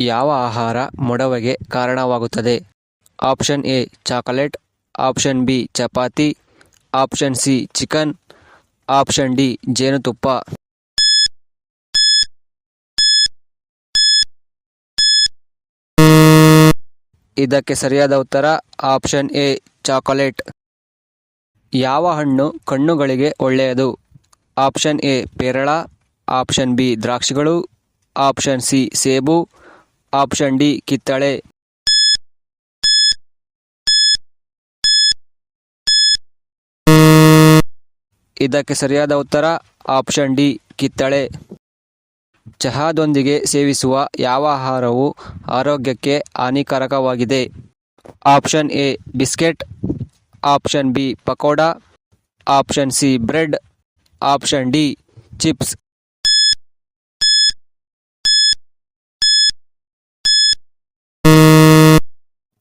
ಯಾವ ಆಹಾರ ಮೊಡವೆಗೆ ಕಾರಣವಾಗುತ್ತದೆ? Option A, chocolate. Option B, chapati. Option C, chicken. Option D, ಜೇನುತುಪ್ಪ. ಇದಕ್ಕೆ ಸರಿಯಾದ ಉತ್ತರ, ಆಪ್ಷನ್ ಎ, ಚಾಕೊಲೇಟ್. ಯಾವ ಹಣ್ಣು ಕಣ್ಣುಗಳಿಗೆ ಒಳ್ಳೆಯದು? ಆಪ್ಷನ್ ಎ, ಪೇರಳ. ಆಪ್ಷನ್ ಬಿ, ದ್ರಾಕ್ಷಿಗಳು. ಆಪ್ಷನ್ ಸಿ, ಸೇಬು. ಆಪ್ಷನ್ ಡಿ, ಕಿತ್ತಳೆ. ಇದಕ್ಕೆ ಸರಿಯಾದ ಉತ್ತರ, ಆಪ್ಷನ್ ಡಿ, ಕಿತ್ತಳೆ. ಚಹಾದೊಂದಿಗೆ ಸೇವಿಸುವ ಯಾವ ಆಹಾರವು ಆರೋಗ್ಯಕ್ಕೆ ಹಾನಿಕಾರಕವಾಗಿದೆ? Option A, biscuit. Option B, pakoda. Option C, bread. Option D, chips.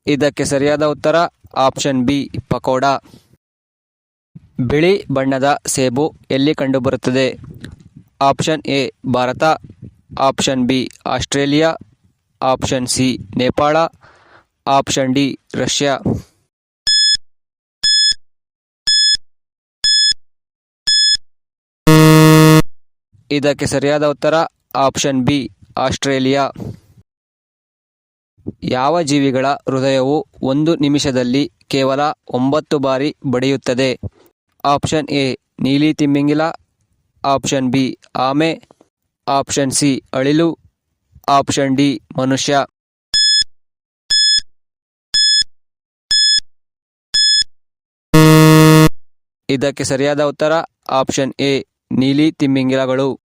ಇದಕ್ಕೆ ಸರಿಯಾದ ಉತ್ತರ ಆಪ್ಷನ್ ಬಿ, ಪಕೋಡ. ಬಿಳಿ ಬಣ್ಣದ ಸೇಬು ಎಲ್ಲಿ ಕಂಡುಬರುತ್ತದೆ? Option A, Bharat. Option B, Australia. Option C, Nepal. Option D, Russia. ಇದಕ್ಕೆ ಸರಿಯಾದ ಉತ್ತರ ಆಪ್ಷನ್ ಬಿ, ಆಸ್ಟ್ರೇಲಿಯಾ. ಯಾವ ಜೀವಿಗಳ ಹೃದಯವು ಒಂದು ನಿಮಿಷದಲ್ಲಿ ಕೇವಲ ಒಂಬತ್ತು ಬಾರಿ ಬಡಿಯುತ್ತದೆ? ಆಪ್ಷನ್ ಎ, ನೀಲಿ ತಿಮ್ಮಿಂಗಿಲ. ಆಪ್ಷನ್ ಬಿ, ಆಮೆ. ಆಪ್ಷನ್ ಸಿ, ಅಳಿಲು. ಆಪ್ಷನ್ ಡಿ, ಮನುಷ್ಯ. ಇದಕ್ಕೆ ಸರಿಯಾದ ಉತ್ತರ ಆಪ್ಷನ್ ಎ, ನೀಲಿ ತಿಮ್ಮಿಂಗಿಲಗಳು.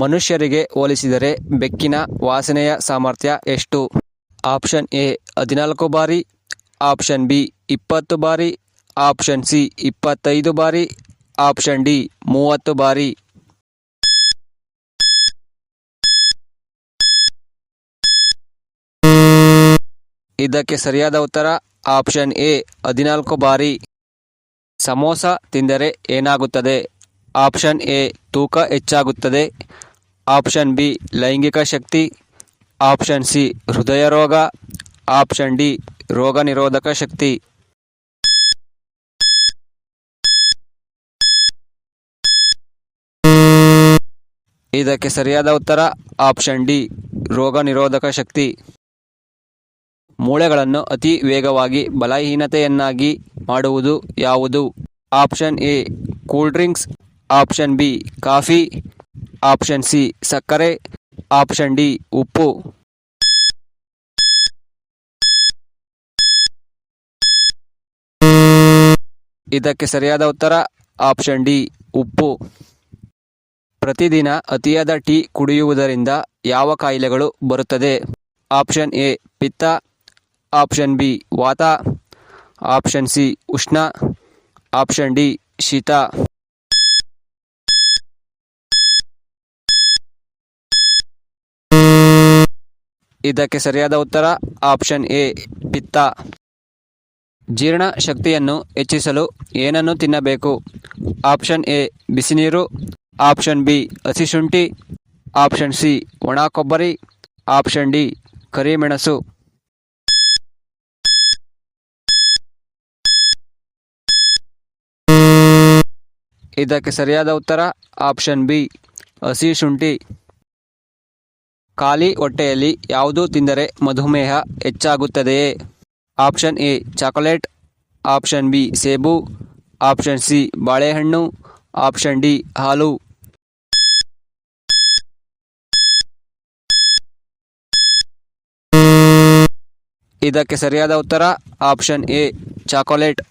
ಮನುಷ್ಯರಿಗೆ ಹೋಲಿಸಿದರೆ ಬೆಕ್ಕಿನ ವಾಸನೆಯ ಸಾಮರ್ಥ್ಯ ಎಷ್ಟು? ಆಪ್ಷನ್ ಎ, ಹದಿನಾಲ್ಕು ಬಾರಿ. ಆಪ್ಷನ್ ಬಿ, ಇಪ್ಪತ್ತು ಬಾರಿ. ಆಪ್ಷನ್ ಸಿ, ಇಪ್ಪತ್ತೈದು ಬಾರಿ. ಆಪ್ಷನ್ ಡಿ, ಮೂವತ್ತು ಬಾರಿ. ಇದಕ್ಕೆ ಸರಿಯಾದ ಉತ್ತರ, ಆಪ್ಷನ್ ಎ, ಹದಿನಾಲ್ಕು ಬಾರಿ. ಸಮೋಸ ತಿಂದರೆ ಏನಾಗುತ್ತದೆ? ಆಪ್ಷನ್ ಎ, ತೂಕ ಹೆಚ್ಚಾಗುತ್ತದೆ. ಆಪ್ಷನ್ ಬಿ, ಲೈಂಗಿಕ ಶಕ್ತಿ. ಆಪ್ಷನ್ ಸಿ, ಹೃದಯ ರೋಗ. ಆಪ್ಷನ್ ಡಿ, ರೋಗ ನಿರೋಧಕ ಶಕ್ತಿ. ಇದಕ್ಕೆ ಸರಿಯಾದ ಉತ್ತರ, ಆಪ್ಷನ್ ಡಿ, ರೋಗ ನಿರೋಧಕ ಶಕ್ತಿ. ಮೂಳೆಗಳನ್ನು ಅತಿ ವೇಗವಾಗಿ ಬಲಹೀನತೆಯನ್ನಾಗಿ ಮಾಡುವುದು ಯಾವುದು? Option A, cool drinks. Option B, coffee. Option C, ಸಕ್ಕರೆ. ಆಪ್ಷನ್ ಡಿ, ಉಪ್ಪು. ಇದಕ್ಕೆ ಸರಿಯಾದ ಉತ್ತರ, ಆಪ್ಷನ್ ಡಿ, ಉಪ್ಪು. ಪ್ರತಿದಿನ ಅತಿಯಾದ ಟೀ ಕುಡಿಯುವುದರಿಂದ ಯಾವ ಕಾಯಿಲೆಗಳು ಬರುತ್ತದೆ? ಆಪ್ಷನ್ ಎ, ಪಿತ್ತ. ಆಪ್ಷನ್ ಬಿ, ವಾತ. ಆಪ್ಷನ್ ಸಿ, ಉಷ್ಣ. ಆಪ್ಷನ್ ಡಿ, ಶೀತ. ಇದಕ್ಕೆ ಸರಿಯಾದ ಉತ್ತರ ಆಪ್ಷನ್ ಎ, ಪಿತ್ತ. ಜೀರ್ಣ ಶಕ್ತಿಯನ್ನು ಹೆಚ್ಚಿಸಲು ಏನನ್ನು ತಿನ್ನಬೇಕು? ಆಪ್ಷನ್ ಎ, ಬಿಸಿನೀರು. ಆಪ್ಷನ್ ಬಿ ಹಸಿಶುಂಠಿ ಆಪ್ಷನ್ ಸಿ, ಒಣ ಕೊಬ್ಬರಿ. ಆಪ್ಷನ್ ಡಿ, ಕರಿಮೆಣಸು. ಇದಕ್ಕೆ ಸರಿಯಾದ ಉತ್ತರ ಆಪ್ಷನ್ ಬಿ, ಹಸಿ ಶುಂಠಿ. ಖಾಲಿ ಹೊಟ್ಟೆಯಲ್ಲಿ ಯಾವುದು ತಿಂದರೆ ಮಧುಮೇಹ ಹೆಚ್ಚಾಗುತ್ತದೆಯೇ? Option A, chocolate. Option B, ಸೇಬು. ಆಪ್ಷನ್ ಸಿ, ಬಾಳೆಹಣ್ಣು. ಆಪ್ಷನ್ ಡಿ, ಹಾಲು. ಇದಕ್ಕೆ ಸರಿಯಾದ ಉತ್ತರ ಆಪ್ಷನ್ ಎ, ಚಾಕೊಲೇಟ್.